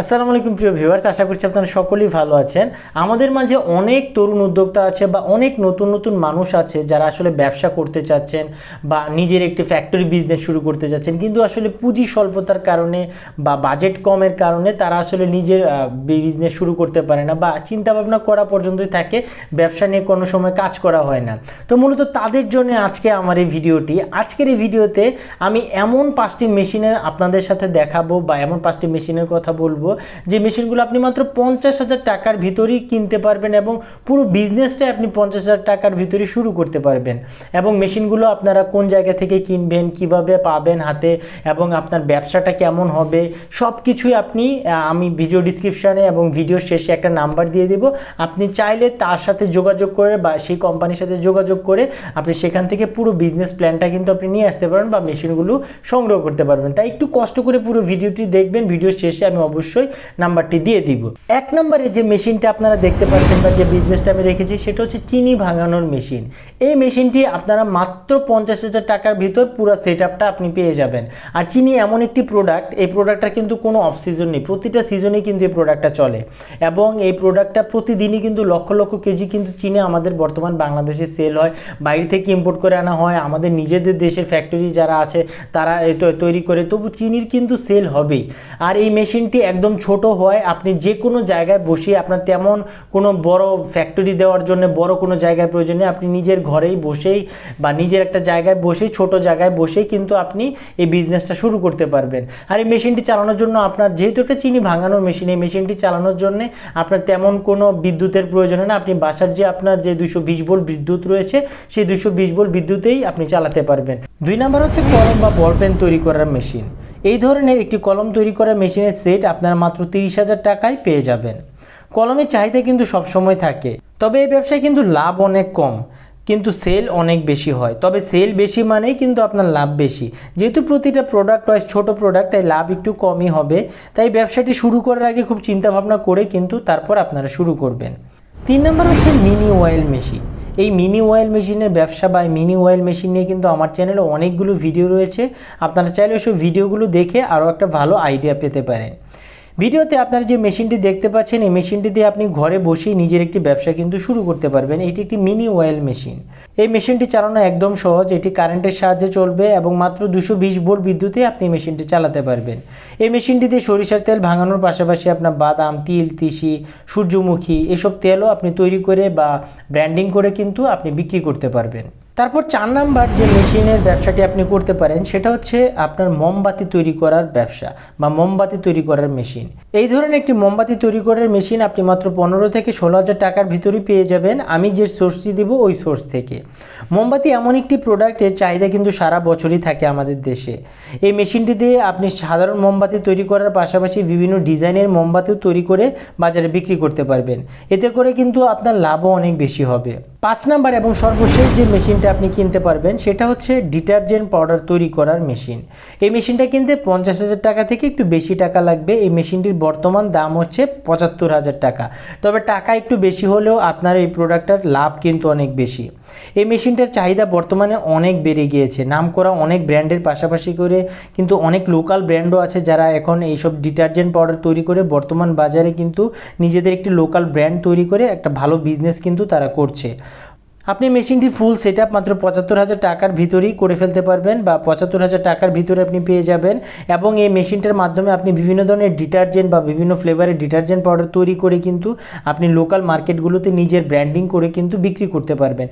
আসসালামু আলাইকুম প্রিয় ভিউয়ার্স, আশা করছি আপনারা সকলেই ভালো আছেন। আমাদের মাঝে অনেক তরুণ উদ্যোক্তা আছে বা অনেক নতুন নতুন মানুষ আছে যারা আসলে ব্যবসা করতে চাচ্ছেন বা নিজের একটি ফ্যাক্টরি বিজনেস শুরু করতে চাচ্ছেন। কিন্তু আসলে পুঁজি স্বল্পতার কারণে বা বাজেট কমের কারণে তারা আসলে নিজের বিজনেস শুরু করতে পারে না বা চিন্তা ভাবনা করা পর্যন্তই থাকে। ব্যবসা নিয়ে কোনো সময় কাজ করা হয় না। তো মূলত তাদের জন্য আজকে আমার এই ভিডিওটি। আজকের এই ভিডিওতে আমি এমন পাঁচটি মেশিনের আপনাদের সাথে দেখাবো বা এমন পাঁচটি মেশিনের কথা বলব যে মেশিনগুলো আপনি মাত্র পঞ্চাশ হাজার টাকার ভিতরেই কিনতে পারবেন এবং পুরো বিজনেসটাই আপনি পঞ্চাশ হাজার টাকার ভিতরে শুরু করতে পারবেন। এবং মেশিনগুলো আপনারা কোন জায়গা থেকে কিনবেন, কীভাবে পাবেন হাতে এবং আপনার ব্যবসাটা কেমন হবে সব কিছুই আপনি আমি ভিডিও ডিসক্রিপশানে এবং ভিডিও শেষে একটা নাম্বার দিয়ে দেব। আপনি চাইলে তার সাথে যোগাযোগ করে বা সেই কোম্পানির সাথে যোগাযোগ করে আপনি সেখান থেকে পুরো বিজনেস প্ল্যানটা কিন্তু আপনি নিয়ে আসতে পারেন বা মেশিনগুলো সংগ্রহ করতে পারবেন। তাই একটু কষ্ট করে পুরো ভিডিওটি দেখবেন ভিডিও শেষে আমি অবশ্যই নাম্বারটি দিয়ে দিব। এক নম্বরে যে মেশিনটা আপনারা দেখতে পাচ্ছেন বা যে বিজনেসটা আমি রেখেছি, সেটা হচ্ছে চিনি ভাঙানোর মেশিন। এই মেশিনটি আপনারা মাত্র পঞ্চাশ হাজার টাকার ভিতর পুরো সেট আপনি পেয়ে যাবেন। আর চিনি এমন একটি প্রোডাক্ট এই প্রোডাক্টটা কিন্তু কোনো অফ সিজন নেই, প্রতিটা সিজনে কিন্তু এই প্রোডাক্টটা চলে। এবং এই প্রোডাক্টটা প্রতিদিনই কিন্তু লক্ষ লক্ষ কেজি কিন্তু চিনি আমাদের বর্তমান বাংলাদেশে সেল হয়, বাইরে থেকে ইম্পোর্ট করে আনা হয়। আমাদের নিজেদের দেশের ফ্যাক্টরি যারা আছে, তারা তৈরি করে, তবু চিনির কিন্তু সেল হবেই। আর এই মেশিনটি একদম ছোট হয়, আপনি যে কোনো জায়গায় বসিয়ে আপনার তেমন কোনো বড় ফ্যাক্টরি দেওয়ার জন্য, বড় কোনো জায়গায় প্রয়োজন নেই, আপনি নিজের ঘরেই বসেই বা নিজের একটা জায়গায় বসেই, ছোট জায়গায় বসেই কিন্তু আপনি এই বিজনেসটা শুরু করতে পারবেন। আর এই মেশিনটি চালানোর জন্য আপনার, যেহেতু একটা চিনি ভাঙানোর মেশিন এই মেশিনটি চালানোর জন্য আপনার তেমন কোনো বিদ্যুতের প্রয়োজন হয় না আপনি বাসার যে আপনার যে দুইশো বিশ ভোল্ট বিদ্যুৎ রয়েছে, সেই দুইশো বিশ ভোল্ট বিদ্যুতেই আপনি চালাতে পারবেন। দুই নাম্বার হচ্ছে কলম বা বল পেন তৈরি করার মেশিন এই ধরনের একটি কলম তৈরি করার মেশিনের সেট আপনারা মাত্র তিরিশ হাজার টাকায় পেয়ে যাবেন। কলমের চাহিদা কিন্তু সবসময় থাকে। তবে এই ব্যবসায় কিন্তু লাভ অনেক কম, কিন্তু সেল অনেক বেশি হয়। তবে সেল বেশি মানেই কিন্তু আপনার লাভ বেশি। যেহেতু প্রতিটা প্রোডাক্ট হয় ছোট প্রোডাক্ট তাই লাভ একটু কমই হবে। তাই ব্যবসাটি শুরু করার আগে খুব চিন্তা ভাবনা করে কিন্তু তারপর আপনারা শুরু করবেন। তিন নম্বর হচ্ছে মিনি অয়েল মেশিন এই মিনি অয়েল মেশিনের ব্যবসা বা মিনি অয়েল মেশিন নিয়ে কিন্তু আমার চ্যানেলে অনেকগুলো ভিডিও রয়েছে। আপনারা চাইলে ওই সব ভিডিওগুলো দেখে আরও একটা ভালো আইডিয়া পেতে পারেন। ভিডিওতে আপনারা যে মেশিনটি দেখতে পাচ্ছেন, এই মেশিনটি দিয়ে আপনি ঘরে বসেই নিজের একটি ব্যবসা কিন্তু শুরু করতে পারবেন। এটি একটি মিনি অয়েল মেশিন। এই মেশিনটি চালানো একদম সহজ। এটি কারেন্টের সাহায্যে চলবে এবং মাত্র দুশো বিশ ভোল্ট বিদ্যুতে আপনি মেশিনটি চালাতে পারবেন। এই মেশিনটি দিয়ে সরিষার তেল ভাঙানোর পাশাপাশি আপনার বাদাম, তিল, তিসি, সূর্যমুখী, এসব তেলও আপনি তৈরি করে বা ব্র্যান্ডিং করে কিন্তু আপনি বিক্রি করতে পারবেন। তারপর চার নাম্বার যে মেশিনের ব্যবসাটি আপনি করতে পারেন, সেটা হচ্ছে আপনার মোমবাতি তৈরি করার ব্যবসা বা মোমবাতি তৈরি করার মেশিন। এই ধরনের একটি মোমবাতি তৈরি করার মেশিন আপনি মাত্র পনেরো থেকে ষোলো হাজার টাকার ভিতরেই পেয়ে যাবেন। আমি যে সোর্সটি দিব, ওই সোর্স থেকে। মোমবাতি এমন একটি প্রোডাক্টের চাহিদা কিন্তু সারা বছরই থাকে আমাদের দেশে। এই মেশিনটি দিয়ে আপনি সাধারণ মোমবাতি তৈরি করার পাশাপাশি বিভিন্ন ডিজাইনের মোমবাতিও তৈরি করে বাজারে বিক্রি করতে পারবেন। এতে করে কিন্তু আপনার লাভও অনেক বেশি হবে। পাঁচ নাম্বার এবং সর্বশেষ যে মেশিনটা আপনি কিনতে পারবেন, সেটা হচ্ছে ডিটারজেন্ট পাউডার তৈরি করার মেশিন। এই মেশিনটা কিনতে পঞ্চাশ হাজার টাকা থেকে একটু বেশি টাকা লাগবে। এই মেশিনটির বর্তমান দাম হচ্ছে পঁচাত্তর হাজার টাকা। তবে টাকা একটু বেশি হলেও আপনার এই প্রোডাক্টটার লাভ কিন্তু অনেক বেশি। এই মেশিনটার চাহিদা বর্তমানে অনেক বেড়ে গিয়েছে। নাম করা অনেক ব্র্যান্ডের পাশাপাশি করে কিন্তু অনেক লোকাল ব্র্যান্ডও আছে যারা এখন এইসব ডিটারজেন্ট পাউডার তৈরি করে বর্তমান বাজারে কিন্তু নিজেদের একটি লোকাল ব্র্যান্ড তৈরি করে একটা ভালো বিজনেস কিন্তু তারা করছে। আপনি মেশিনটি ফুল সেট আপ মাত্র পঁচাত্তর হাজার টাকার ভিতরেই করে ফেলতে পারবেন বা পঁচাত্তর হাজার টাকার ভিতরে আপনি পেয়ে যাবেন এবং এই মেশিনটার মাধ্যমে আপনি বিভিন্ন ধরনের ডিটারজেন্ট বা বিভিন্ন ফ্লেভারের ডিটারজেন্ট পাউডার তৈরি করে কিন্তু আপনি লোকাল মার্কেটগুলোতে নিজের ব্র্যান্ডিং করে কিন্তু বিক্রি করতে পারবেন।